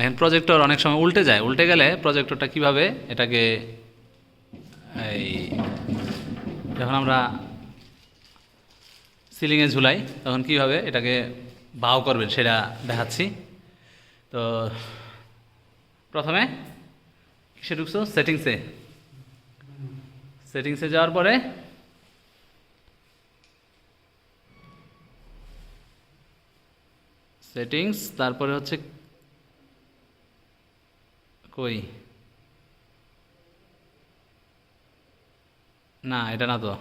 দেখেন প্রজেক্টর অনেক সময় উল্টে যায়। উল্টে গেলে প্রজেক্টরটা কীভাবে এটাকে এই যখন আমরা সিলিংয়ে ঝুলাই, তখন কীভাবে এটাকে বাও করবেন সেটা দেখাচ্ছি। তো প্রথমে কিসে ঢুকছো? সেটিংসে সেটিংসে যাওয়ার পরে সেটিংস তারপরে হচ্ছে কই? না, এটা না তো।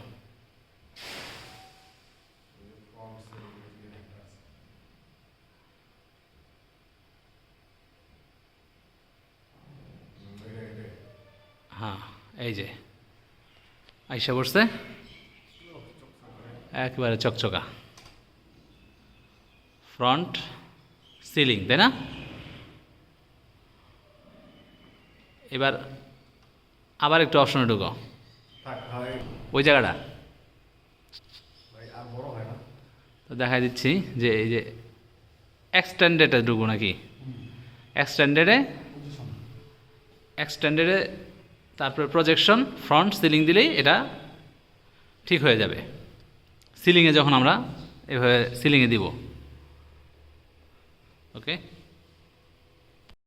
হ্যাঁ এই যে। আইসা পড়ছে? একেবারে চকচকা। ফ্রন্ট সিলিং, তাই না? এবার আবার একটু অপশনে ঢুকো। ওই জায়গাটা। তো দেখাই দিচ্ছি যে এই যে এক্সটেন্ডেডে ঢুকবো নাকি? এক্সটেন্ডেডে এক্সটেন্ডেডে তারপরে প্রজেকশন ফ্রন্ট সিলিং দিলেই এটা ঠিক হয়ে যাবে। সিলিংয়ে যখন আমরা এভাবে সিলিংয়ে দিব। ওকে